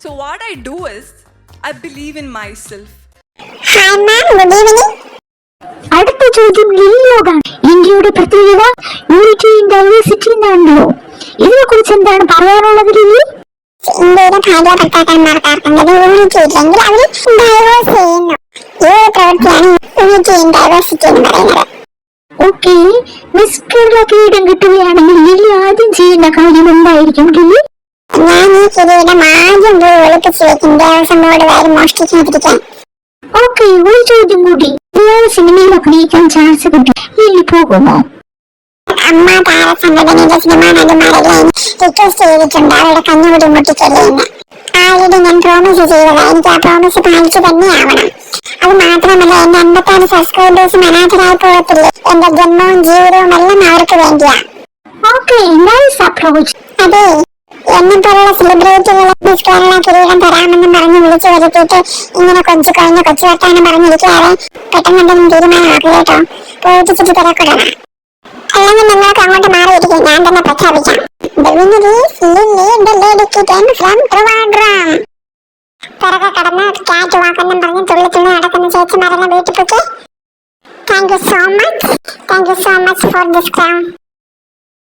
So, what I do is, I believe in myself. അടുത്ത ചോദ്യം ലില്ലിയോടാണ് ഇന്ത്യയുടെ പ്രത്യേകത യൂണിറ്റിയും ഡൈവേഴ്സിറ്റിയും ആണല്ലോ ഇതിനെ കുറിച്ച് എന്താണ് പറയാനുള്ളത് ലില്ലി ഇന്ത്യയുടെ ഭാര്യ ഭർത്താക്കന്മാർക്കാർക്കുണ്ടെങ്കിൽ യൂണിറ്റി ഇല്ലെങ്കിൽ അവർ ഡൈവേഴ്സ് ചെയ്യുന്നു. ഈ ഒരു പ്രവൃത്തിയാണ് യൂണിറ്റിയും ഇൻ ഡൈവേഴ്സിറ്റി എന്ന് പറയുന്നത്? ഓക്കെ മിസ് കേരള കിരീടം കിട്ടുകയാണെങ്കിൽ ലില്ലി ആദ്യം ചെയ്യുന്ന കാര്യം എന്തായിരിക്കും ലില്ലി കിരീടം ആദ്യം പോയി ഒളിപ്പിച്ച് വെക്കും ദേവസ്വം ബോർഡ് വരെ മോഷ്ടിക്കാതിരിക്കാൻ ഓക്കെ ഒരു ചോദ്യം കൂടി. ഇയാൾ സിനിമയിൽ അഭിനയിക്കാൻ ചാൻസ് കിട്ടി. ഇനി പോകുമോ? അമ്മ താര സംഘടനയിലെ സിനിമാ നടിമാരെല്ലാം റിക്വസ്റ്റ് ചെയ്തിട്ടുണ്ട്. അവരുടെ കഞ്ഞുകൂടി മുട്ടിക്കല്ലേ എന്ന്. ഞാൻ പ്രോമിസ് ചെയ്തതാ? എനിക്ക് ആ പ്രോമിസ് പാലിച്ചു തന്നെയാവണം അത് മാത്രമല്ല എന്റെ അൻപത്താറ് സബ്സ്ക്രൈബേഴ്സും അനാഥരായി പോകത്തില്ലേ? എന്റെ ജന്മവും ജീവിതവും എല്ലാം അവർക്ക് വേണ്ടിയാ. ഓക്കെ നൈസ് അപ്രോച്ച് അതെ. മിസ് കേരള കിരീടം തരാമെന്നും പറഞ്ഞ് വിളിച്ചു വരുത്തിയിട്ട് ഇങ്ങനെ കൊച്ചു കഴിഞ്ഞ കൊച്ചു വർത്താനം പറഞ്ഞിരിക്കാതെ പെട്ടെന്ന് എന്തെങ്കിലും തീരുമാനമാക്കുക കേട്ടോ പോയിട്ട് ചുറ്റി തിരക്കിടണം അല്ലെങ്കിൽ നിങ്ങൾക്ക് അങ്ങോട്ട് മാറിയിരിക്കും ഞാൻ തന്നെ പ്രഖ്യാപിക്കാം. പിറകെ കടന്ന് ക്യാറ്റ് വാക്കെന്നും പറഞ്ഞ് തുള്ളി തുള്ളി നടക്കുന്ന ചേച്ചിമാരെല്ലാം വീട്ടിൽ പോയി thank you so much thank you so much for this crown